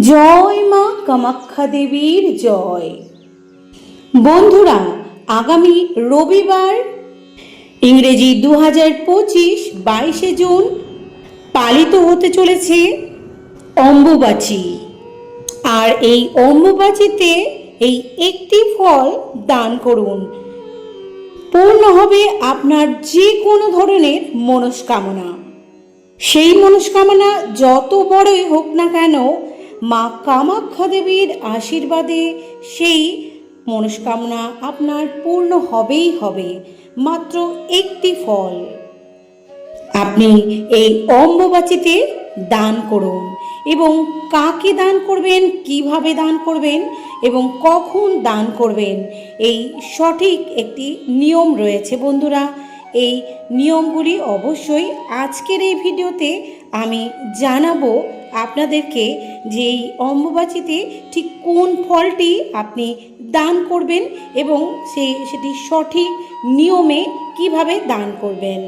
জয় মা কামাখ্যা দেবীর জয়। বন্ধুরা, আগামী রবিবার, ইংরেজি দু হাজার পঁচিশ বাইশে জুন পালিত হতে চলেছে অম্বুবাচী। আর এই অম্বুবাচীতে এই একটি ফল দান করুন। পূর্ণ হবে আপনার যে কোনো ধরনের মনস্কামনা। সেই মনস্কামনা যত বড়ই হোক না কেন মা কামাখ্যা দেবীর আশীর্বাদে সেই মনস্কামনা আপনার পূর্ণ হবেই হবে, মাত্র একটি ফল। আপনি এই অম্বুবাচিতে দান করুন এবং কাকে দান করবেন, কীভাবে দান করবেন এবং কখন দান করবেন, এই সঠিক একটি নিয়ম রয়েছে বন্ধুরা। এই নিয়মগুলি অবশ্যই আজকের এই ভিডিওতে আমি জানাব। আপনাদেরকে যে এই অম্বুবাচিতে ঠিক কোন ফলটি আপনি দান করবেন এবং সেই সেটি সঠিক নিয়মে কীভাবে দান করবেন।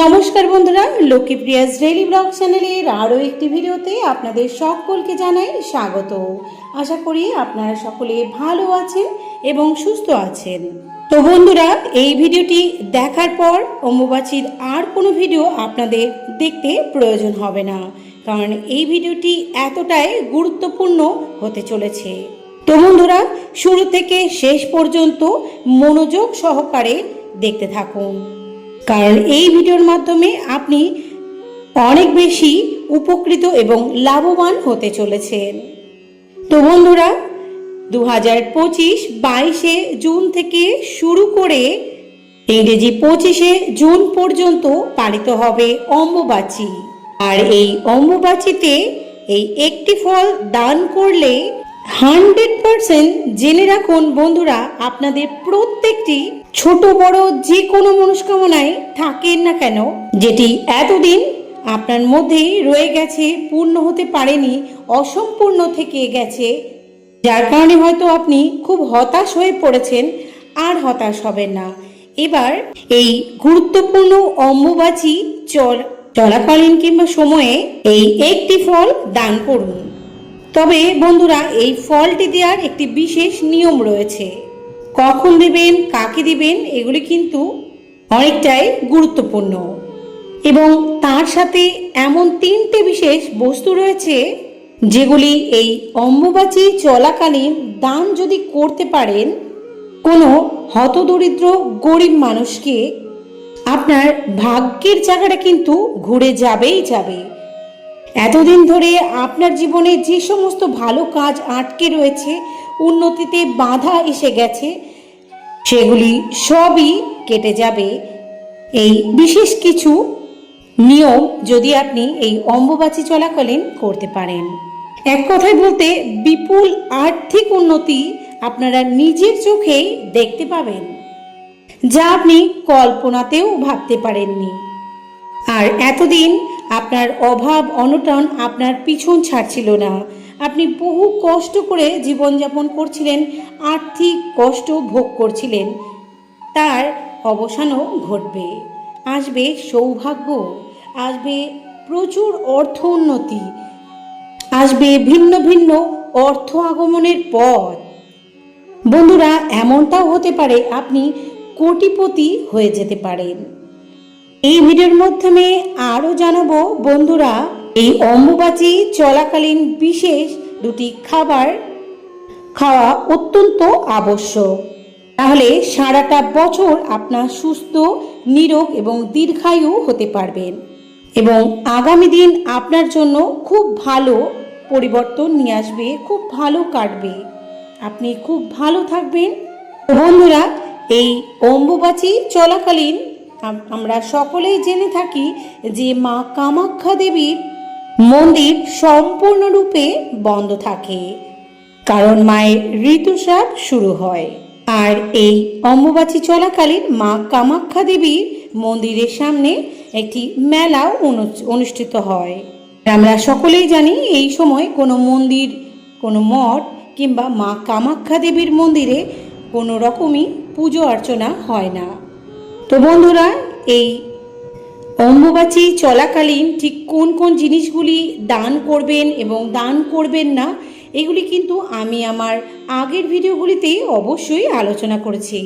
নমস্কার বন্ধুরা লক্ষ্মীপ্রিয়াস ডেইলি ব্লগ চ্যানেলের আরও একটি ভিডিওতে আপনাদের সকলকে জানাই স্বাগত। আশা করি আপনারা সকলে ভালো আছেন এবং সুস্থ আছেন। তো বন্ধুরা, এই ভিডিওটি দেখার পর অম্বুবাচীর আর কোনো ভিডিও আপনাদের দেখতে প্রয়োজন হবে না। কারণ এই ভিডিওটি এতটাই গুরুত্বপূর্ণ হতে চলেছে। তো বন্ধুরা, শুরু থেকে শেষ পর্যন্ত মনোযোগ সহকারে দেখতে থাকুন। কারণ এই ভিডিওর মাধ্যমে আপনি অনেক বেশি উপকৃত এবং লাভবান হতে চলেছেন। তো বন্ধুরা দু হাজার পঁচিশ বাইশে জুন থেকে শুরু করে ইংরেজি পঁচিশে জুন পর্যন্ত পালিত হবে অম্বুবাচী। আর এই অম্বুবাচীতে এই একটি ফল দান করলে হান্ড্রেড পারসেন্ট জেনে রাখুন বন্ধুরা, আপনাদের প্রত্যেকটি ছোট, বড় যে কোনো মনস্কামনায় থাকেন না কেন, যেটি এতদিন আপনার মধ্যেই রয়ে গেছে, পূর্ণ হতে পারেনি, অসম্পূর্ণ থেকে গেছে, যার কারণে হয়তো আপনি খুব হতাশ হয়ে পড়েছেন, আর হতাশ হবেন না। এবার এই গুরুত্বপূর্ণ অম্বুবাচী চল চলাকালীন কিংবা সময়ে এই একটি ফল দান করুন। তবে বন্ধুরা, এই ফলটি দেওয়ার একটি বিশেষ নিয়ম রয়েছে। কখন দেবেন, কাকে দিবেন, এগুলি কিন্তু অনেকটাই গুরুত্বপূর্ণ। এবং তার সাথে এমন তিনটে বিশেষ বস্তু রয়েছে, যেগুলি এই অম্বুবাচী চলাকালীন দান যদি করতে পারেন, কোনো হতদরিদ্র গরিব মানুষকে আপনার ভাগ্যের জায়গাটা কিন্তু ঘুরে যাবেই যাবে। এতদিন ধরে আপনার জীবনে যে সমস্ত ভালো কাজ আটকে রয়েছে, উন্নতিতে বাধা এসে গেছে, সেগুলি সবই কেটে যাবে। এই বিশেষ কিছু নিয়ম যদি আপনি এই অম্বুবাচী চলাকালীন করতে পারেন। এক কথায় বলতে, বিপুল আর্থিক উন্নতি আপনারা নিজের চোখেই দেখতে পাবেন। যা আপনি কল্পনাতেও ভাবতে পারেননি। আর এতদিন আপনার অভাব, অনটন আপনার পিছন ছাড়ছিল না। আপনি বহু কষ্ট করে জীবনযাপন করছিলেন, আর্থিক কষ্ট ভোগ করছিলেন। তার অবসানও ঘটবে। আসবে সৌভাগ্য, আসবে প্রচুর অর্থ উন্নতি, আসবে ভিন্ন ভিন্ন অর্থ আগমনের পথ। বন্ধুরা, এমনটাও হতে পারে আপনি কোটিপতি হয়ে যেতে পারেন। এই ভিডিওর মাধ্যমে আরও জানাব, বন্ধুরা, এই অম্বুবাচী চলাকালীন বিশেষ দুটি খাবার খাওয়া অত্যন্ত আবশ্যক। তাহলে সারাটা বছর আপনার সুস্থ, নিরোগ এবং দীর্ঘায়ু হতে পারবেন এবং আগামী দিন আপনার জন্য খুব ভালো পরিবর্তন নিয়ে আসবে, খুব ভালো কাটবে। আপনি খুব ভালো থাকবেন। বন্ধুরা এই অম্বুবাচী চলাকালীন আমরা সকলেই জেনে থাকি যে মা কামাখ্যা দেবীর মন্দির সম্পূর্ণরূপে বন্ধ থাকে, কারণ মায়ের ঋতুস্রাব শুরু হয়। আর এই অম্বুবাচী চলাকালীন মা কামাখ্যা দেবীর মন্দিরের সামনে একটি মেলাও অনু- অনুষ্ঠিত হয়। আমরা সকলেই জানি এই সময় কোনো মন্দির, কোনো মঠ কিংবা মা কামাখ্যা দেবীর মন্দিরে কোনো রকমই পুজো অর্চনা হয় না। তো বন্ধুরা, এই অম্বুবাচী চলাকালীন ঠিক কোন কোন জিনিসগুলি দান করবেন এবং দান করবেন না, এগুলি কিন্তু আমি আমার আগের ভিডিওগুলিতে অবশ্যই আলোচনা করেছি।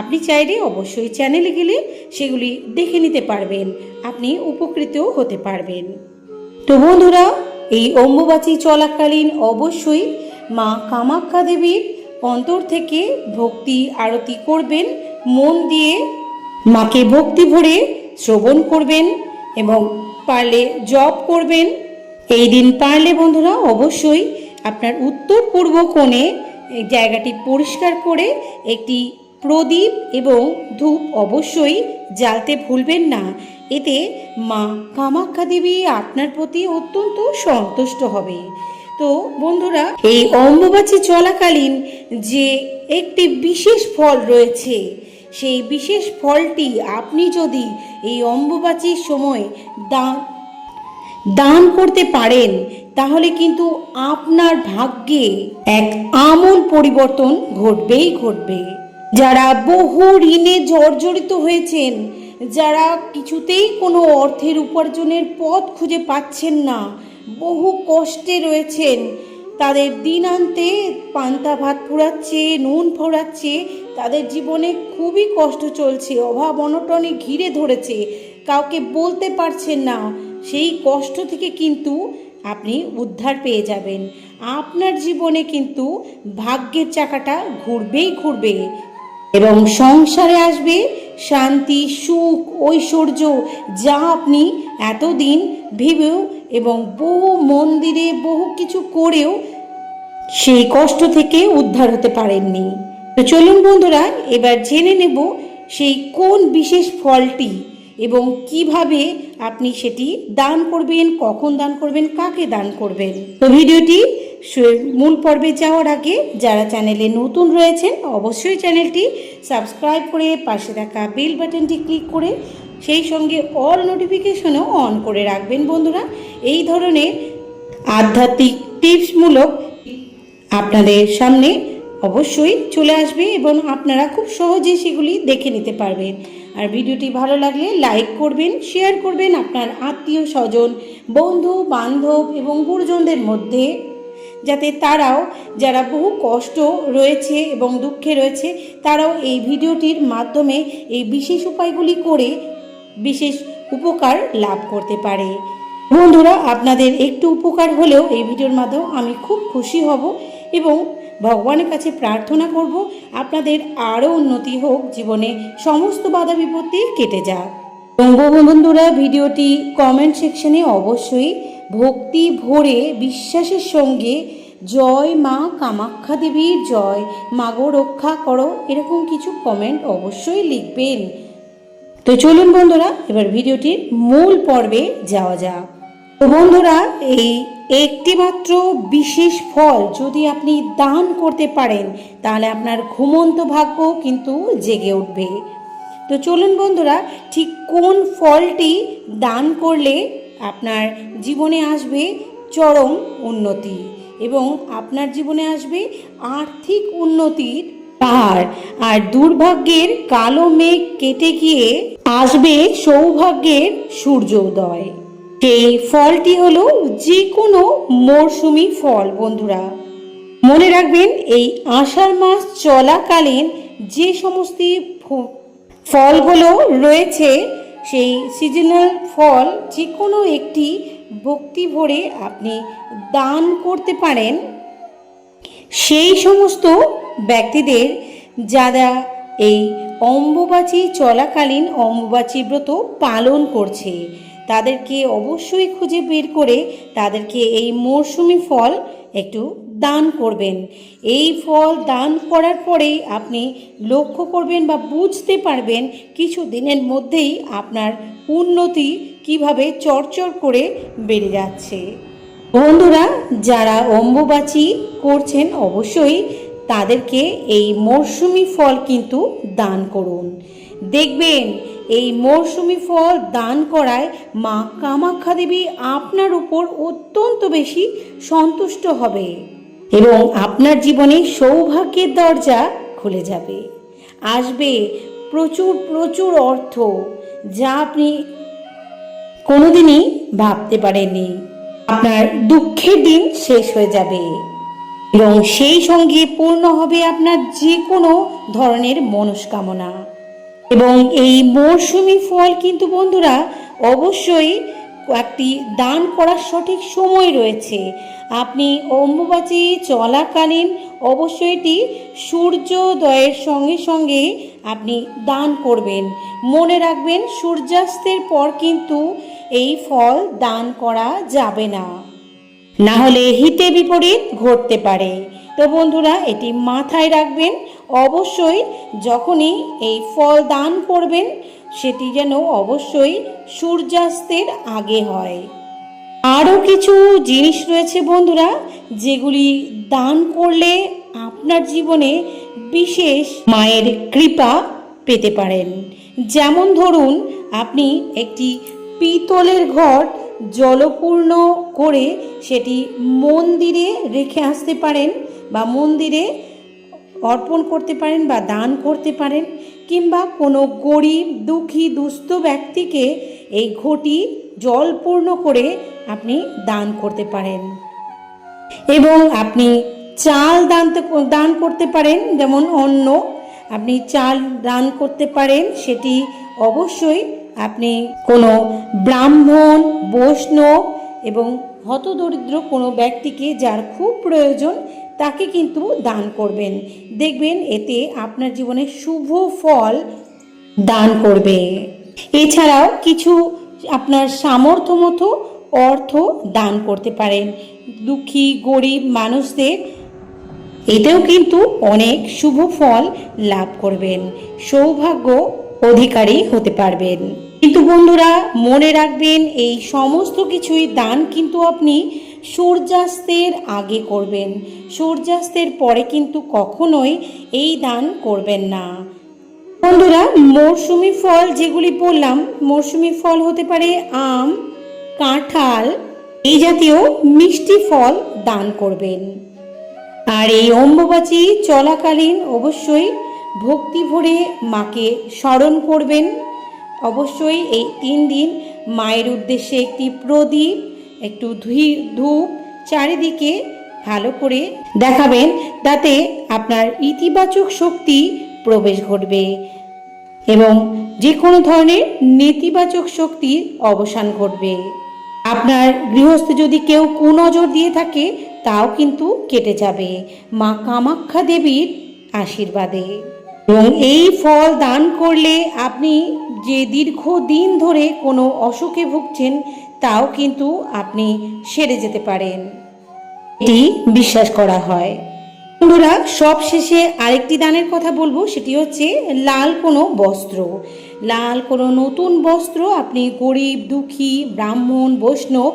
আপনি চাইলে অবশ্যই চ্যানেলে গেলে সেগুলি দেখে নিতে পারবেন, আপনি উপকৃতও হতে পারবেন। তো বন্ধুরা, এই অম্বুবাচী চলাকালীন অবশ্যই মা কামাখ্যা দেবীর অন্তর থেকে ভক্তি আরতি করবেন, মন দিয়ে মাকে ভক্তি ভরে শ্রবণ করবেন এবং পারলে জপ করবেন। এই দিন পারলে বন্ধুরা অবশ্যই আপনার উত্তর পূর্ব কোণে জায়গাটি পরিষ্কার করে একটি প্রদীপ এবং ধূপ অবশ্যই জ্বালতে ভুলবেন না। এতে মা কামাখ্যা দেবী আপনার প্রতি অত্যন্ত সন্তুষ্ট হবে। তো বন্ধুরা, এই অম্বুবাচী চলাকালীন যে একটি বিশেষ ফল রয়েছে, সেই বিশেষ ফলটি আপনি যদি এই অম্বুবাচীর সময় দান দান করতে পারেন, তাহলে কিন্তু আপনার ভাগ্যে এক আমূল পরিবর্তন ঘটবেই ঘটবে। যারা বহু ঋণে জর্জরিত হয়েছেন, যারা কিছুতেই কোনো অর্থের উপার্জনের পথ খুঁজে পাচ্ছেন না বহু কষ্টে রয়েছেন। তাদের দিনান্তে পান্তা ভাত ফুরাচ্ছে, নুন ফোরাচ্ছে তাদের জীবনে খুবই কষ্ট চলছে, অভাব অনটনে ঘিরে ধরেছে। কাউকে বলতে পারছেন না। সেই কষ্ট থেকে কিন্তু আপনি উদ্ধার পেয়ে যাবেন। আপনার জীবনে কিন্তু ভাগ্যের চাকাটা ঘুরবেই ঘুরবে। এবং সংসারে আসবে শান্তি, সুখ, ঐশ্বর্য, যা আপনি এতদিন ভেবেও এবং বহু মন্দিরে বহু কিছু করেও সেই কষ্ট থেকে উদ্ধার হতে পারেননি। তো চলুন বন্ধুরা, এবার জেনে নেব সেই কোন বিশেষ ফলটি এবং কীভাবে আপনি সেটি দান করবেন, কখন দান করবেন, কাকে দান করবেন। তো ভিডিওটি মূল পর্বে যাওয়ার আগে যারা চ্যানেলে নতুন রয়েছেন, অবশ্যই চ্যানেলটি সাবস্ক্রাইব করে পাশে থাকা বেল বাটনটি ক্লিক করে সেই সঙ্গে অল নোটিফিকেশনও অন করে রাখবেন বন্ধুরা। এই ধরনের আধ্যাত্মিক টিপসমূলক আপনাদের সামনে অবশ্যই চলে আসবে এবং আপনারা খুব সহজে সেগুলি দেখে নিতে পারবেন। আর ভিডিওটি ভালো লাগলে লাইক করবেন শেয়ার করবেন আপনার আত্মীয় স্বজন, বন্ধু, বান্ধব এবং গুরুজনদের মধ্যে, যাতে তারাও যারা বহু কষ্ট রয়েছে এবং দুঃখে রয়েছে, তারাও এই ভিডিওটির মাধ্যমে এই বিশেষ উপায়গুলি করে বিশেষ উপকার লাভ করতে পারে। বন্ধুরা, আপনাদের একটু উপকার হলেও এই ভিডিওর মাধ্যমে আমি খুব খুশি হব এবং ভগবানের কাছে প্রার্থনা করব আপনাদের আরও উন্নতি হোক, জীবনে সমস্ত বাধা বিপত্তি কেটে যাক। এবং বহু বন্ধুরা ভিডিওটি কমেন্ট সেকশনে অবশ্যই ভক্তি ভরে বিশ্বাসের সঙ্গে জয় মা কামাখ্যা দেবীর জয়, মাগো রক্ষা করো, এরকম কিছু কমেন্ট অবশ্যই লিখবেন। তো চলুন বন্ধুরা, এবার ভিডিওটির মূল পর্বে যাওয়া যাক। তো বন্ধুরা, এই একটি মাত্র বিশেষ ফল যদি আপনি দান করতে পারেন, তাহলে আপনার ঘুমন্ত ভাগ্য কিন্তু জেগে উঠবে। তো চলুন বন্ধুরা, ঠিক কোন ফলটি দান করলে আপনার জীবনে আসবে চরম উন্নতি এবং আপনার জীবনে আসবে আর্থিক উন্নতির পাহাড় আর দুর্ভাগ্যের কালো মেঘ কেটে গিয়ে আসবে সৌভাগ্যের সূর্যোদয়। সেই ফলটি হলো যে কোনো মরশুমি ফল, বন্ধুরা। মনে রাখবেন, এই আষাঢ় মাস চলাকালীন যে সমস্ত ফলগুলো রয়েছে, সেই সিজনাল ফল যে কোনো একটি ভক্তি ভরে আপনি দান করতে পারেন। সেই সমস্ত ব্যক্তিদের যারা এই অম্বুবাচী চলাকালীন অম্বুবাচী ব্রত পালন করছে, তাদেরকে অবশ্যই খুঁজে বের করে তাদেরকে এই মরশুমি ফল একটু দান করবেন। এই ফল দান করার পরেই আপনি লক্ষ্য করবেন বা বুঝতে পারবেন কিছু দিনের মধ্যেই আপনার উন্নতি কীভাবে চরচর করে বেড়ে যাচ্ছে। বন্ধুরা, যারা অম্বুবাচী করছেন, অবশ্যই তাদেরকে এই মরশুমি ফল কিন্তু দান করুন। দেখবেন, এই মরশুমি ফল দান করায় মা কামাখ্যা দেবী আপনার উপর অত্যন্ত বেশি সন্তুষ্ট হবে এবং আপনার জীবনে সৌভাগ্যের দরজা খুলে যাবে। আসবে প্রচুর প্রচুর অর্থ যা আপনি কোনোদিনই ভাবতে পারেননি। আপনার দুঃখের দিন শেষ হয়ে যাবে। এবং সেই সঙ্গে পূর্ণ হবে আপনার যে কোনো ধরনের মনস্কামনা। এবং এই মরশুমি ফল কিন্তু বন্ধুরা, অবশ্যই একটি দান করার সঠিক সময় রয়েছে। আপনি অম্বুবাচী চলাকালীন অবশ্যই এটি সূর্যোদয়ের সঙ্গে সঙ্গে আপনি দান করবেন। মনে রাখবেন, সূর্যাস্তের পর কিন্তু এই ফল দান করা যাবে না। না হলে হিতে বিপরীত ঘটতে পারে। তো বন্ধুরা, এটি মাথায় রাখবেন। অবশ্যই যখনই এই ফল দান করবেন, সেটি যেন অবশ্যই সূর্যাস্তের আগে হয়। আরও কিছু জিনিস রয়েছে বন্ধুরা, যেগুলি দান করলে আপনার জীবনে বিশেষ মায়ের কৃপা পেতে পারেন। যেমন ধরুন, আপনি একটি পিতলের ঘট জলপূর্ণ করে সেটি মন্দিরে রেখে আসতে পারেন বা মন্দিরে অর্পণ করতে পারেন বা দান করতে পারেন কিংবা কোনো গরিব, দুঃখী, দুস্থ ব্যক্তিকে এই ঘটি জলপূর্ণ করে আপনি দান করতে পারেন। এবং আপনি চাল দানতে দান করতে পারেন, যেমন অন্ন। আপনি চাল দান করতে পারেন, সেটি অবশ্যই আপনি কোনো ব্রাহ্মণ বৈষ্ণব এবং হতদরিদ্র কোনো ব্যক্তিকে যার খুব প্রয়োজন তাকে কিন্তু দান করবেন। দেখবেন এতে আপনার জীবনে শুভ ফল দান করবে। এছাড়াও কিছু আপনার সামর্থ্য মতো অর্থ দান করতে পারেন। দুঃখী, গরিব মানুষদের এতেও কিন্তু অনেক শুভ ফল লাভ করবেন। সৌভাগ্য অধিকারী হতে পারবেন। কিন্তু বন্ধুরা, মনে রাখবেন, এই সমস্ত কিছুই দান কিন্তু আপনি সূর্যাস্তের আগে করবেন। সূর্যাস্তের পরে কিন্তু কখনোই এই দান করবেন না। বন্ধুরা মরশুমি ফল যেগুলি বললাম মরশুমি ফল হতে পারে আম, কাঁঠাল, এই জাতীয় মিষ্টি ফল দান করবেন। আর এই অম্বুবাচী চলাকালীন অবশ্যই ভক্তি ভরে মাকে স্মরণ করবেন। অবশ্যই এই তিন দিন মায়ের উদ্দেশ্যে একটি প্রদীপ, একটু ধুই, ধূপ চারিদিকে ভালো করে দেখাবেন তাতে আপনার ইতিবাচক শক্তি প্রবেশ ঘটবে এবং যে কোনো ধরনের নেতিবাচক শক্তির অবসান ঘটবে। আপনার গৃহস্থ যদি কেউ কুনজর দিয়ে থাকে, তাও কিন্তু কেটে যাবে। মা কামাখ্যা দেবীর আশীর্বাদে। এবং এই ফল দান করলে আপনি যে দীর্ঘ দিন ধরে কোনো অসুখে ভুগছেন, তাও কিন্তু আপনি সেরে যেতে পারেন। এটি বিশ্বাস করা হয়। বন্ধুরা সব শেষে আরেকটি দানের কথা বলব, সেটি হচ্ছে লাল কোনো বস্ত্র। লাল কোনো নতুন বস্ত্র আপনি গরিব, দুঃখী, ব্রাহ্মণ, বৈষ্ণব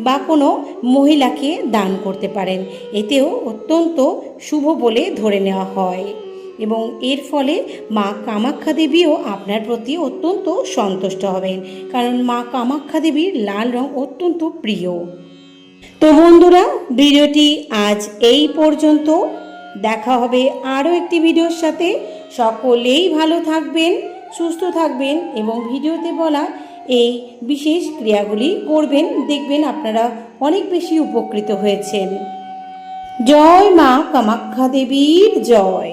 বা কোনো মহিলাকে দান করতে পারেন। এতেও অত্যন্ত শুভ বলে ধরে নেওয়া হয়। এবং এর ফলে মা কামাখ্যা দেবীও আপনার প্রতি অত্যন্ত সন্তুষ্ট হবেন, কারণ মা কামাখ্যা দেবীর লাল রং অত্যন্ত প্রিয়। তো বন্ধুরা, ভিডিওটি আজ এই পর্যন্ত। দেখা হবে আরও একটি ভিডিওর সাথে। সকলেই ভালো থাকবেন, সুস্থ থাকবেন এবং ভিডিওতে বলা এই বিশেষ ক্রিয়াগুলি করবেন, দেখবেন আপনারা অনেক বেশি উপকৃত হয়েছেন। জয় মা কামাখ্যা দেবীর জয়।